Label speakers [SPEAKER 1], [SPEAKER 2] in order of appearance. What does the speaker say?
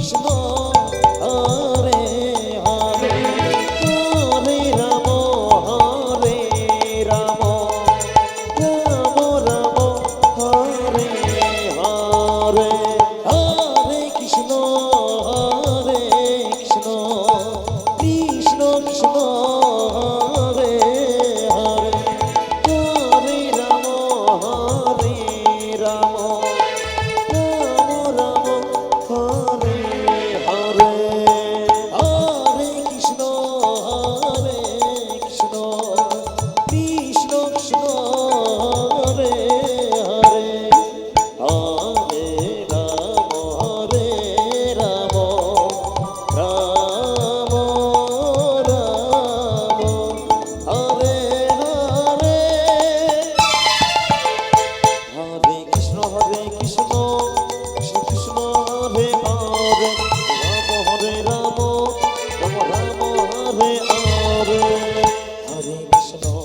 [SPEAKER 1] She Hare Krishna.